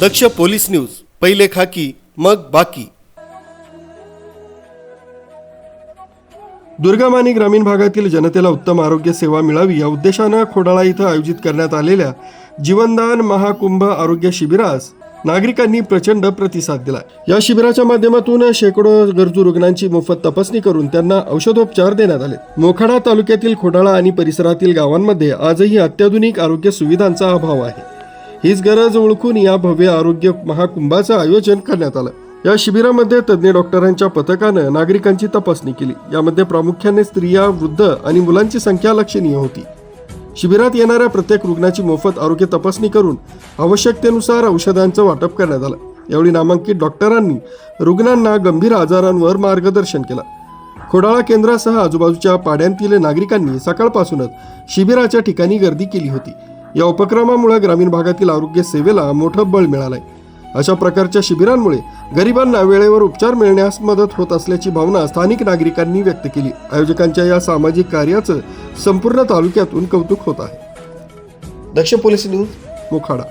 दक्ष police news पहिले खाकी मग बाकी. दुर्गम आणि ग्रामीण भागातील जनतेला उत्तम आरोग्य सेवा मिळावी या उद्देशानं खोडाळा इथं आयोजित करण्यात आलेल्या जीवनदान महाकुंभ आरोग्य शिबिरास नागरिकांनी प्रचंड प्रतिसाद दिला. या शिबिराच्या माध्यमातून शेकडो गरजू रुग्णांची मोफत तपासणी करून त्यांना औषधोपचार देण्यात आले. मोखाडा तालुक्यातील खोडाळा आणि परिसरातील गावांमध्ये आजही अत्याधुनिक आरोग्य सुविधांचा अभाव आहे. हीच गरज ओळखून या भव्य आरोग्य महाकुंभाचं आयोजन करण्यात आलं. या शिबिरामध्ये तज्ज्ञ डॉक्टरांच्या पथकानं नागरिकांची तपासणी केली. यामध्ये प्रामुख्याने स्त्रिया वृद्ध आणि मुलांची संख्या लक्षणीय होती. शिबिरात येणाऱ्या प्रत्येक रुग्णाची मोफत आरोग्य तपासणी करून आवश्यकतेनुसार औषधांचं वाटप करण्यात आलं. यावेळी नामांकित डॉक्टरांनी रुग्णांना गंभीर आजारांवर मार्गदर्शन केलं. खोडाळा केंद्रासह आजूबाजूच्या पाड्यांतील नागरिकांनी सकाळपासूनच शिबिराच्या ठिकाणी गर्दी केली होती. या उपक्रमामुळे ग्रामीण भागातील आरोग्य सेवेला मोठं बळ मिळालंय. अशा प्रकारच्या शिबिरांमुळे गरिबांना वेळेवर उपचार मिळण्यास मदत होत असल्याची भावना स्थानिक नागरिकांनी व्यक्त केली. आयोजकांच्या या सामाजिक कार्याचं संपूर्ण तालुक्यातून कौतुक होत आहे. Daksh police news Mokhada.